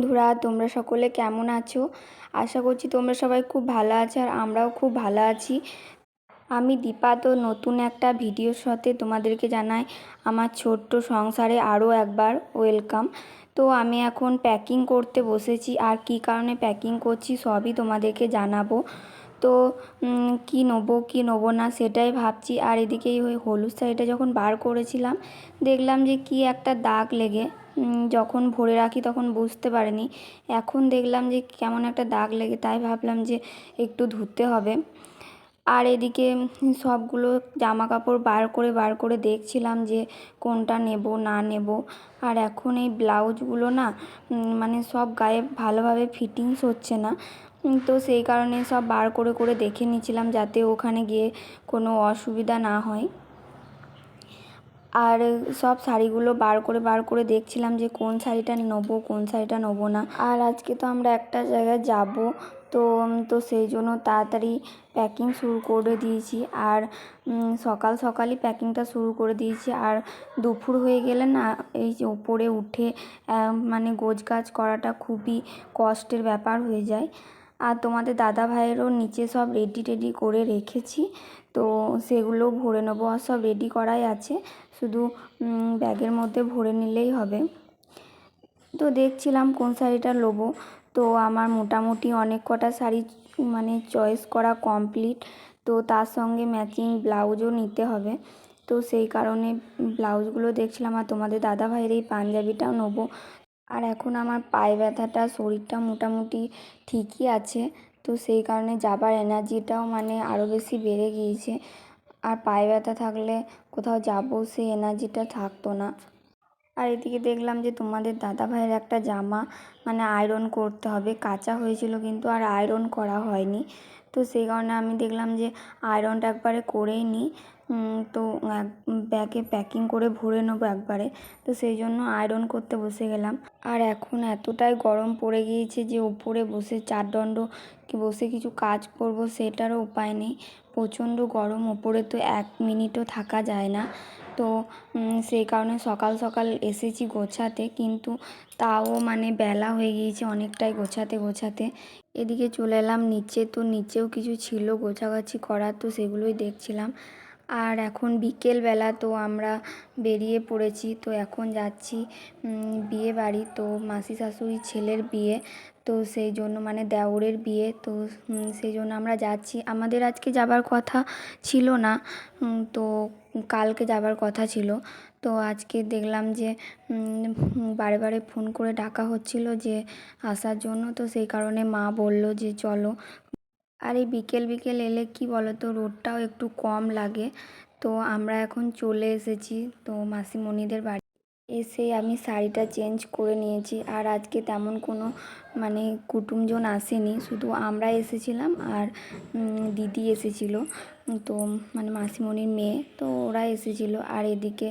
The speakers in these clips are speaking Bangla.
বন্ধুরা, তোমরা সকলে কেমন আছো? আশা করছি তোমরা সবাই খুব ভালো আছো আর আমরাও খুব ভালো আছি। আমি দীপা তো নতুন একটা ভিডিওর সাথে তোমাদেরকে জানাই, আমার ছোট্ট সংসারে আরও একবার ওয়েলকাম তো আমি এখন প্যাকিং করতে বসেছি আর কী কারণে প্যাকিং করছি সবই তোমাদেরকে জানাব। তো কী নেব কী নেব না সেটাই ভাবছি। আর এদিকে ওই হলুদ শাড়িটা যখন বার করেছিলাম, দেখলাম যে কী একটা দাগ লেগে যখন ভরে রাখি তখন বুঝতে পারিনি। এখন দেখলাম যে কেমন একটা দাগ লেগে, তাই ভাবলাম যে একটু ধুতে হবে। আর এদিকে সবগুলো জামা কাপড় বার করে বার করে দেখছিলাম যে কোনটা নেব, না নেব। আর এখন এই ব্লাউজগুলো না মানে সব গায়ে ভালোভাবে ফিটিংস হচ্ছে না। তো সেই কারণে সব বার করে করে দেখে নিচ্ছিলাম যাতে ওখানে গিয়ে কোনো অসুবিধা না হয়। আর সব শাড়িগুলো বার করে বার করে দেখছিলাম যে কোন শাড়িটা নেব, কোন শাড়িটা নেব না। আর আজকে তো আমরা একটা জায়গায় যাব, তো তো সেই জন্য তাড়াতাড়ি প্যাকিং শুরু করে দিয়েছি। আর সকাল সকালই প্যাকিংটা শুরু করে দিয়েছি। আর দুপুর হয়ে গেলে না, এই যে উপরে উঠে মানে গোছগাছ করাটা খুবই কষ্টের ব্যাপার হয়ে যায়। আর তোমাদের দাদা ভাইয়েরও নিচে সব রেডি টেডি করে রেখেছি। তো সেগুলো ভরে নেব আর সব রেডি করাই আছে। শুধু ব্যাগের মধ্যে ভরে নিলেই হবে। তো দেখছিলাম কোন শাড়িটা নেব। তো আমার মোটামুটি অনেক কটা শাড়ি মানে চয়েস করা কমপ্লিট তো তার সঙ্গে ম্যাচিং ব্লাউজও নিতে হবে। তো সেই কারণে ব্লাউজগুলো দেখছিলাম আর তোমাদের দাদা ভাইয়ের এই পাঞ্জাবিটাও নেব। আর এখন আমার পায়ে ব্যথাটা শরীরটা মোটামুটি ঠিকই আছে। তো সেই কারণে যাবার এনার্জিটাও মানে আরও বেশি বেড়ে গিয়েছে। আর পায়ে ব্যথা থাকলে কোথাও যাব সেই এনার্জিটা থাকতো না। আর এদিকে দেখলাম যে তোমাদের দাদা ভাইয়ের একটা জামা মানে আয়রন করতে হবে, কাঁচা হয়েছিল কিন্তু আর আয়রন করা হয়নি। তো সেই কারণে আমি দেখলাম যে আয়রনটা একবারে করেই নিই তো এক, ব্যাগে প্যাকিং করে ভরে নেব একবারে। তো সেই জন্য আয়রন করতে বসে গেলাম। আর এখন এতটাই গরম পড়ে গিয়েছে যে উপরে বসে চারদণ্ড কি বসে কিছু কাজ করব সেটারও উপায় নেই। প্রচণ্ড গরম, ওপরে তো এক মিনিটও থাকা যায় না। তো সেই কারণে সকাল সকাল এসেছি গোছাতে। কিন্তু তাও মানে বেলা হয়ে গিয়েছে অনেকটাই গোছাতে গোছাতে। এদিকে চলে এলাম নিচে। তো নিচেও কিছু ছিল গোছাগাছি করার, তো সেগুলোই দেখছিলাম। আর এখন বিকেলবেলা তো আমরা বেরিয়ে পড়েছি, তো এখন যাচ্ছি বিয়ে বাড়ি তো মাসি শাশুড়ি ছেলের বিয়ে, তো সেই জন্য মানে দেওরের বিয়ে, তো সেই জন্য আমরা যাচ্ছি। আমাদের আজকে যাবার কথা ছিল না তো কালকে যাবার কথা ছিল। তো আজকে দেখলাম যে বারে বারে ফোন করে ডাকা হচ্ছিল যে আসার জন্য, তো সেই কারণে মা বলল যে চলো আর এই বিকেল বিকেল এলে কি বলো তো রোডটাও একটু কম লাগে। তো আমরা এখন চলে এসেছি। তো মাসিমণিদের বাড়ি এসে আমি শাড়িটা চেঞ্জ করে নিয়েছি। আর আজকে তেমন কোনো মানে কুটুমজন আসেনি। শুধু আমরা এসেছিলাম আর দিদি এসেছিল। তো মানে মাসিমণির মেয়ে, তো ওরা এসেছিল। আর এদিকে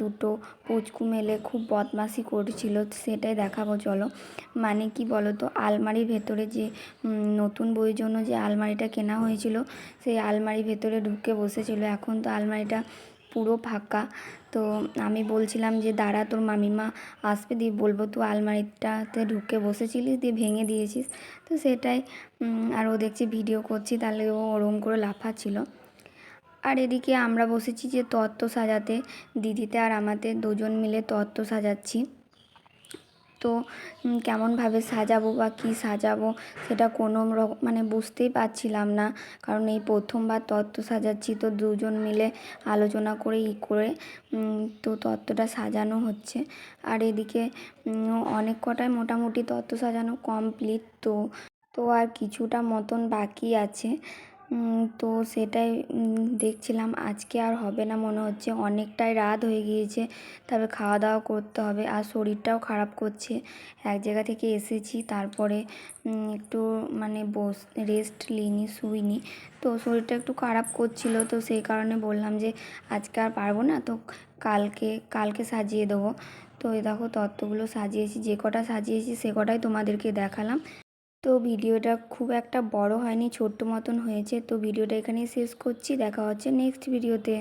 দুটো পুচকু মেলে খুব বদমাশি করছিল। সেটাই দেখাবো, চলো। মানে কি বলো তো আলমারির ভেতরে যে নতুন বইয়ের জন্য যে আলমারিটা কেনা হয়েছিল, সেই আলমারির ভেতরে ঢুকে বসেছিল। এখন তো আলমারিটা পুরো ফাঁকা। তো আমি বলছিলাম যে, দাঁড়া, তোর মামিমা আসবে দিয়ে বলব, তুই আলমারিটাতে ঢুকে বসেছিলিস দিয়ে ভেঙে দিয়েছিস। তো সেটাই আর ও দেখছি ভিডিও করছি, তাহলে ও ওরম করে ছিল। আর এদিকে আমরা বসেছি যে, তত্ত্ব সাজাতে, দিদিতে আর আমাদের দুজন মিলে তত্ত্ব সাজাচ্ছি। তো কেমনভাবে সাজাবো বা কী সাজাবো সেটা কোনো রকম মানে বুঝতেই পারছিলাম না। কারণ এই প্রথমবার তত্ত্ব সাজাচ্ছি তো দুজন মিলে আলোচনা করে ই করে তো তত্ত্বটা সাজানো হচ্ছে। আর এদিকে অনেক কটাই মোটামুটি তত্ত্ব সাজানো কমপ্লিট তো তো আর কিছুটা মতন বাকি আছে। তো সেটাই দেখছিলাম। আজকে আর হবে না, মনে হচ্ছে অনেকটাই রাত হয়ে গিয়েছে। তবে খাওয়া দাওয়া করতে হবে। আর শরীরটাও খারাপ করছে। এক জায়গা থেকে এসেছি, তারপরে একটু মানে বস রেস্ট নিইনি, শুইনি। তো শরীরটা একটু খারাপ করছিল। তো সেই কারণে বললাম যে, আজকে আর পারব না, তো কালকে কালকে সাজিয়ে দেবো। তো এই দেখো তত্ত্বগুলো সাজিয়েছি। যে কটা সাজিয়েছি, সে কটাই তোমাদেরকে দেখালাম। তো ভিডিওটা খুব একটা বড় হয়নি, ছোট্ট মতন হয়েছে। তো ভিডিওটা এখানেই শেষ করছি। দেখা হচ্ছে নেক্সট ভিডিওতে